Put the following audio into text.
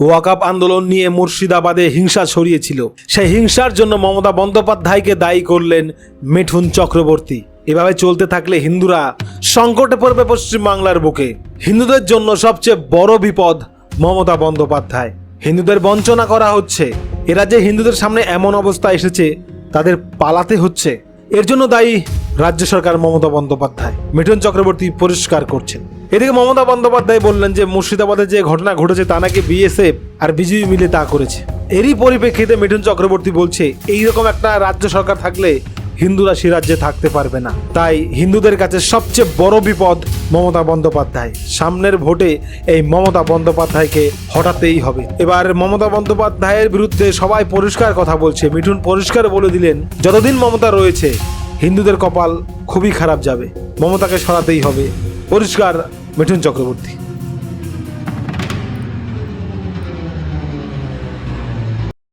ওয়াকাপ আন্দোলন নিয়ে মুর্শিদাবাদে হিংসা ছড়িয়েছিল। সেই হিংসার জন্য মমতা বন্দ্যোপাধ্যায়কে দায়ী করলেন মিঠুন চক্রবর্তী। এভাবে চলতে থাকলে হিন্দুরা সংকটে পড়বে পশ্চিমবাংলার বুকে। হিন্দুদের জন্য সবচেয়ে বড় বিপদ মমতা বন্দ্যোপাধ্যায়। হিন্দুদের বঞ্চনা করা হচ্ছে। এরা যে হিন্দুদের সামনে এমন অবস্থা এসেছে, তাদের পালাতে হচ্ছে। এর জন্য দায়ী রাজ্য সরকার মমতা বন্দ্যোপাধ্যায়। মিঠুন চক্রবর্তী পরিষ্কার করছেন। এদিকে মমতা বন্দ্যোপাধ্যায় বললেন যে, মুর্শিদাবাদে যে ঘটনা ঘটেছে তা নাকি বিএসএফ আর বিজেপি মিলে তা করেছে। এরই পরিপ্রেক্ষিতে মিঠুন চক্রবর্তী বলছে, এইরকম একটা রাজ্য সরকার থাকলে হিন্দুরা সে রাজ্যে থাকতে পারবে না। তাই হিন্দুদের কাছে সবচেয়ে বড় বিপদ মমতা বন্দ্যোপাধ্যায়। সামনের ভোটে এই মমতা বন্দ্যোপাধ্যায়কে হটাতেই হবে। এবার মমতা বন্দ্যোপাধ্যায়ের বিরুদ্ধে সবাই পরিষ্কার কথা বলছে। মিঠুন পরিষ্কার বলে দিলেন, যতদিন মমতা রয়েছে, হিন্দুদের কপাল খুবই খারাপ যাবে। মমতাকে সরাতেই হবে। পরিষ্কার মিঠুন চক্রবর্তী।